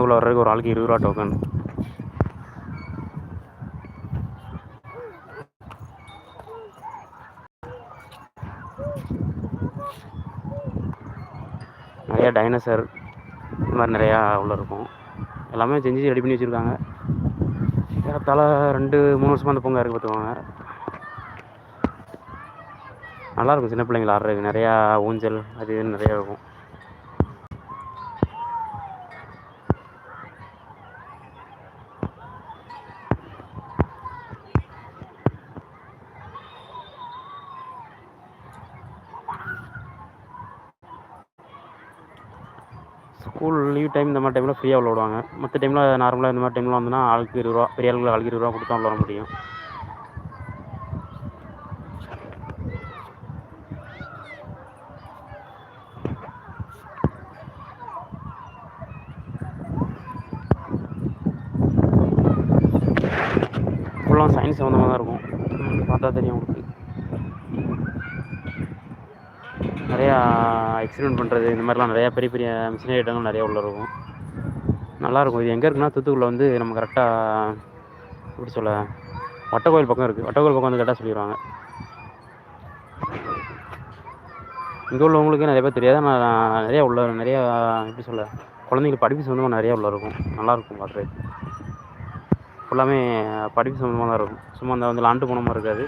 குள்ள வர்றதுக்கு ஒரு ஆளுக்கு இருபது ரூபா டோக்கன் நிறையா டைனோசர் இந்த மாதிரி நிறையா உள்ள இருக்கும். எல்லாமே செஞ்சு ரெடி பண்ணி வச்சுருக்காங்க. ஏறத்தாழ ரெண்டு மூணு வருஷமாக அந்த பூங்கா இருக்கு பாத்துக்கோங்க நல்லாயிருக்கும் சின்ன பிள்ளைங்கள ஆடுறதுக்கு. நிறையா ஊஞ்சல் அது இதுன்னு நிறையா இருக்கும். ஸ்கூல் லீவ் டைம் இந்த மாதிரி டைமில் ஃப்ரீயாக விளாடுவாங்க மற்ற டைமில் நார்மலாக இந்த மாதிரி டைமில் வந்தோனா ஆளுக்கு இருபது ரூபா பெரிய ஆளுக்கு ஆளுக்கு இருபது ரூபா கொடுத்தா விளாட முடியும். ஃபுல்லாக சயின்ஸ் சம்மந்தமாக தான் இருக்கும். பார்த்தா தெரியும் உங்களுக்கு. நிறையா எக்ஸ்பிரிமெண்ட் பண்ணுறது இந்த மாதிரிலாம் நிறையா பெரிய பெரிய மிஷினரி ஐட்டங்கள் நிறையா உள்ள இருக்கும். நல்லாயிருக்கும். இது எங்கே இருக்குன்னா தூத்துக்குள்ள வந்து நம்ம கரெக்டாக எப்படி சொல்ல வட்டக்கோயில் பக்கம் இருக்குது வட்டக்கோயில் பக்கம் கோயில் வந்து கரெக்டாக சொல்லிடுவாங்க இங்கே உள்ளவங்களுக்கு நிறைய பேர் தெரியாது. ஆனால் நிறையா உள்ள நிறையா எப்படி சொல்ல குழந்தைங்க படிப்பு சம்மந்தமாக நிறையா உள்ள இருக்கும். நல்லாயிருக்கும் பாக்குறதுக்கு ஃபுல்லாமே படிப்பு சம்மந்தமாக தான் இருக்கும். சும்மா அந்த வந்து லாண்டு போன மாதிரி இருக்காது.